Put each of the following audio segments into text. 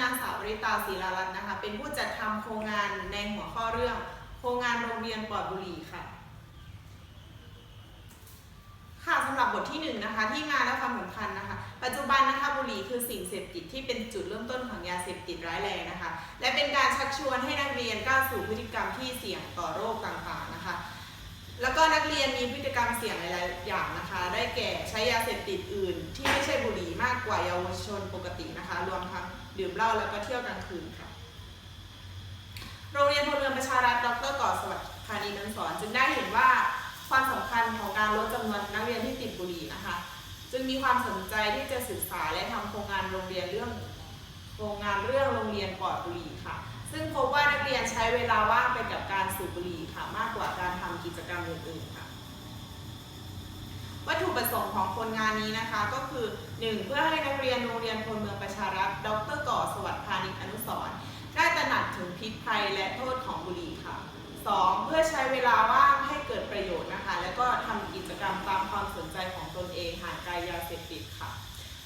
นางสาววริตาศิลารัตน์นะคะ เป็นผู้จัดทำโครงงานในหัวข้อเรื่อง โครงงานโรงเรียนปลอดบุหรี่ค่ะ ค่ะสำหรับบทที่หนึ่งนะคะที่มาและความสำคัญนะคะ ปัจจุบันนะคะบุหรี่คือสิ่งเสพติดที่เป็นจุดเริ่มต้นของยาเสพติดร้ายแรงนะคะ และเป็นการชักชวนให้นักเรียนก้าวสู่พฤติกรรมที่เสี่ยงต่อโรคต่างๆนะคะแล้วก็นักเรียนมีพฤติกรรมเสี่ยงหลายๆอย่างนะคะ ได้แก่ใช้ยาเสพติดอื่น ที่ไม่ใช่บุหรี่มากกว่าเยาวชนปกตินะคะ รวมทั้ง ดื่มเหล้าแล้วก็เที่ยวกลางคืนค่ะ โรงเรียนพลเรือนประชารัฐดรก่อสวัสดิ์พานีนันสอน จึงได้เห็นว่าความสำคัญของการลดจำนวนนักเรียนที่ติดบุหรี่นะคะ จึงมีความสนใจที่จะศึกษาและทำโครงงานโรงเรียนเรื่องโครงงานเรื่องโรงเรียนปลอดบุหรี่ค่ะ ซึ่งพบว่านักเรียนใช้เวลาว่างไปกับการสูบบุหรี่ค่ะ มากกว่าการทำกิจกรรมอื่นๆค่ะ ประสงค์ของโครงานนี้นะคะ ก็คือ 1. เพื่อให้นักเรียนโรงเรียนพลเมืองประชารัฐดรก่อสวัสดิ์พานิชอนุสร์ได้ตระหนักถึงพิษภัยและโทษของบุหรี่ค่ะ 2. เพื่อใช้เวลาว่างให้เกิดประโยชน์นะคะ แล้วก็ทำกิจกรรมตามความสนใจของตนเองห่างไกลยาเสพติดค่ะ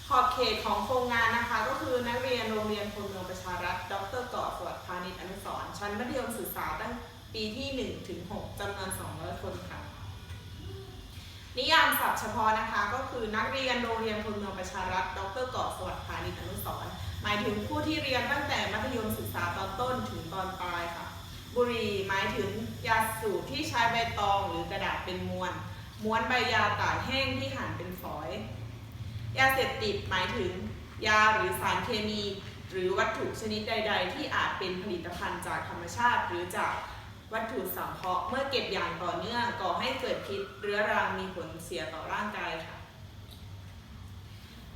ขอบเขตของโครงงานนะคะ ก็คือนักเรียนโรงเรียนพลเมืองประชารัฐดรก่อสวัสดิ์พานิชอนุสร์ชั้นมัธยมศึกษาตั้งปีที่ 1 ถึง 6จำนวน 200 คนค่ะ นิยามศัพท์เฉพาะนะคะก็คือนักเรียนโรงเรียนพลเมืองประชารัฐ ดรก่อสวัสดิ์พานิชอนุสรหมายถึงผู้ที่เรียนตั้งแต่มัธยมศึกษาตอนต้นถึงตอนปลายค่ะ บุหรี่หมายถึงยาสูบที่ใช้ใบตองหรือกระดาษเป็นมวลม้วนใบยาตากแห้งที่หั่นเป็นฝอย ยาเสพติดหมายถึง ยาหรือสารเคมี หรือวัตถุชนิดใด ๆ ที่อาจเป็นผลิตภัณฑ์จากธรรมชาติหรือจาก วัตถุสังเคราะห์เมื่อเก็บอย่างต่อเนื่องก่อให้เกิดพิษเรื้อรังมีผลเสียต่อร่างกายค่ะ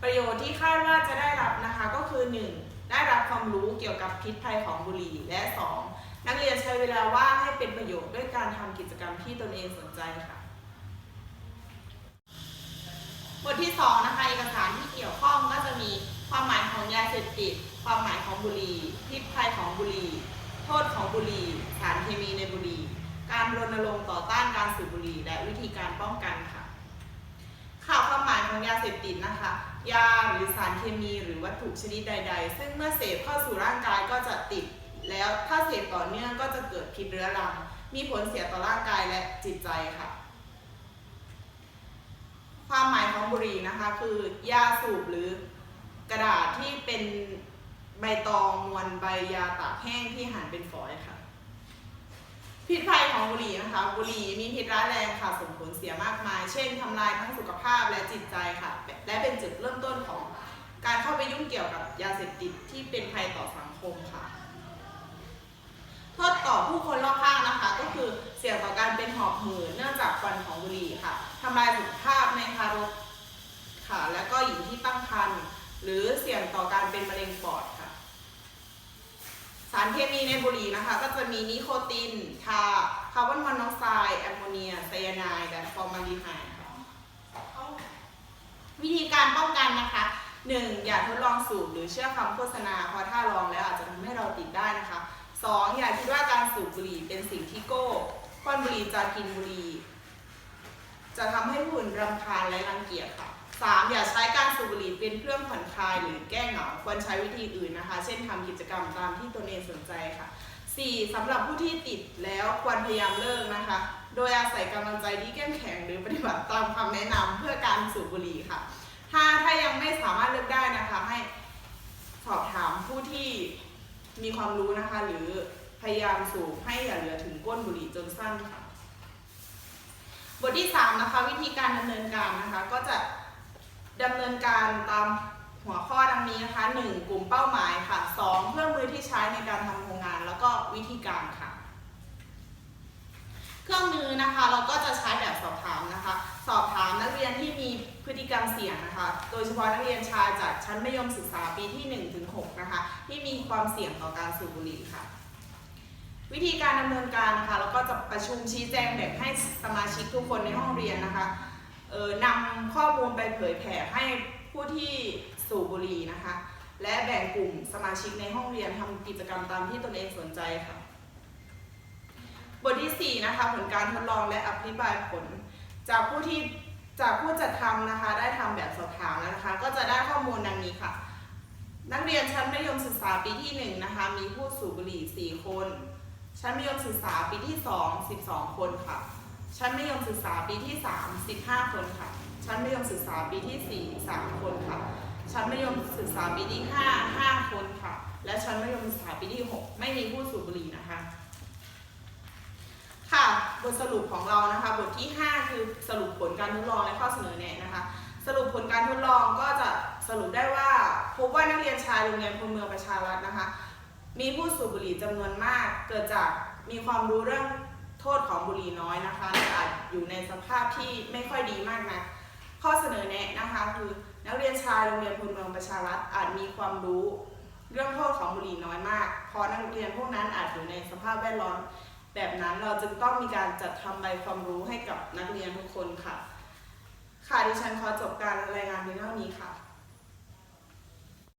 ประโยชน์ที่คาดว่าจะได้รับนะคะก็คือ 1. ได้รับความรู้เกี่ยวกับพิษภัยของบุหรี่และ 2. นักเรียนใช้เวลาว่างให้เป็นประโยชน์ด้วยการทำกิจกรรมที่ตนเองสนใจค่ะบทที่2นะคะเอกสารที่เกี่ยวข้องก็จะมีความหมายของยาเสพติด ความหมายของบุหรี่พิษภัยของบุหรี่ โทษของบุหรี่ สารเคมีในบุหรี่ การรณรงค์ต่อต้านการสูบบุหรี่และวิธีการป้องกันค่ะ ข่าวความหมายของยาเสพติดนะคะ ยาหรือสารเคมีหรือวัตถุชนิดใด ๆ ซึ่งเมื่อเสพเข้าสู่ร่างกายก็จะติด แล้วถ้าเสพต่อเนื่องก็จะเกิดพิษเรื้อรัง มีผลเสียต่อร่างกายและจิตใจค่ะความหมายของบุหรี่นะคะคือยาสูบหรือกระดาษที่เป็น ใบตองมวลใบยาตากแห้งที่หั่นเป็นฝอยค่ะ พิษภัยของบุหรี่นะคะ บุหรี่มีพิษร้ายแรงค่ะ ส่งผลเสียมากมาย เช่นทำลายทั้งสุขภาพและจิตใจค่ะ และเป็นจุดเริ่มต้นของการเข้าไปยุ่งเกี่ยวกับยาเสพติดที่เป็นภัยต่อสังคมค่ะโทษต่อผู้คนรอบข้างนะคะ ก็คือเสี่ยงต่อการเป็นหอบหืดเนื่องจากควันของบุหรี่ค่ะทำลายสุขภาพในทารกค่ะ และก็หญิงที่ตั้งครรภ์หรือเสี่ยงต่อการเป็นมะเร็งปอดค่ะ สารเค มีในบุหรี่นะคะ ก็จะมีนิโคตินทาคาร์บอนมอนอกไซด์แอมโมเนียไซยาไนด์และฟอร์มาลีไฮด์วิธีการป้องกันนะคะ 1. อย่าทดลองสูบหรือเชื่อคำโฆษณาเพราะถ้าลองแล้วอาจจะทำให้เราติดได้นะคะ 2. อย่าคิดว่าการสูบบุหรี่เป็นสิ่งที่โก้ควันบุหรี่จะกินบุหรี่จะทำให้ผู้อื่นรำคาญและรังเกียจค่ะ 3. อย่าใช้การสูบบุหรี่เป็นเครื่องผ่อนคลายหรือแก้เหงาควรใช้วิธีอื่นนะคะ เช่นทำกิจกรรมตามที่ตนเองสนใจค่ะ 4. สำหรับผู้ที่ติดแล้วควรพยายามเลิกนะคะ โดยอาศัยกำลังใจที่เข้มแข็งหรือปฏิบัติตามคำแนะนำเพื่อการสูบบุหรี่ค่ะถ้าถ้ายังไม่สามารถเลิกได้นะคะให้สอบถามผู้ที่มีความรู้นะคะ หรือพยายามสูบให้อย่าเหลือถึงก้นบุหรี่จนสั้นค่ะ บทที่ 3 นะคะ วิธีการดำเนินการนะคะ ก็จะ ดำเนินการตามหัวข้อดังนี้นะคะ 1. กลุ่มเป้าหมายค่ะ 2. เครื่องมือที่ใช้ในการทำโครงงาน แล้วก็วิธีการค่ะ เครื่องมือนะคะเราก็จะใช้แบบสอบถามนะคะ สอบถามนักเรียนที่มีพฤติกรรมเสี่ยงนะคะ โดยเฉพาะนักเรียนชายจากชั้นมัธยมศึกษาปีที่1ถึง6นะคะ ที่มีความเสี่ยงต่อการสูบบุหรี่ค่ะ วิธีการดำเนินการนะคะเราก็จะประชุมชี้แจงแบ่งให้สมาชิกทุกคนในห้องเรียนนะคะ นำข้อมูลไปเผยแผ่ให้ผู้ที่สูบบุหรี่นะคะ และแบ่งกลุ่มสมาชิกในห้องเรียนทำกิจกรรมตามที่ตนเองสนใจค่ะ บทที่ 4 นะคะ ผลการทดลองและอธิบายผล จากผู้ที่จากผู้จัดทำนะคะ ได้ทำแบบสอบถามแล้วนะคะ ก็จะได้ข้อมูลดังนี้ค่ะ นักเรียนชั้นมัธยมศึกษาปีที่1นะคะ มีผู้สูบบุหรี่ 4 คน ชั้นมัธยมศึกษาปีที่ 2 12 คนค่ะ ชั้นมัธยมศึกษาปีที่ 3 15 คนค่ะ ชั้นมัธยมศึกษาปีที่ 4 3 คนค่ะ ชั้นมัธยมศึกษาปีที่ 5 5 คนค่ะ และชั้นมัธยมศึกษาปีที่ 6 ไม่มีผู้สูบบุหรี่นะคะ ค่ะ บทสรุปของเรานะคะ บทที่ 5 คือสรุปผลการทดลองและข้อเสนอแนะนะคะ สรุปผลการทดลองก็จะสรุปได้ว่าพบว่านักเรียนชายโรงเรียนพลเมืองประชารัฐนะคะ มีผู้สูบบุหรี่จำนวนมากเกิดจากมีความรู้เรื่อง ทษของบุหรี่น้อยนะคะและอาจอยู่ในสภาพที่ไม่ค่อยดีมากนะข้อเสนอแนะนะคะคือนักเรียนชายโรงเรียนพลเมืองประชารัฐอาจมีความรู้ เรื่องโทษของบุหรี่น้อยมาก เพราะนักเรียนพวกนั้นอาจอยู่ในสภาพแวดล้อมแบบนั้นเราจึงต้องมีการจัดทำใบความรู้ให้กับนักเรียนทุกคนค่ะ ค่ะดิฉันขอจบการรายงานเพียงเท่านี้ค่ะ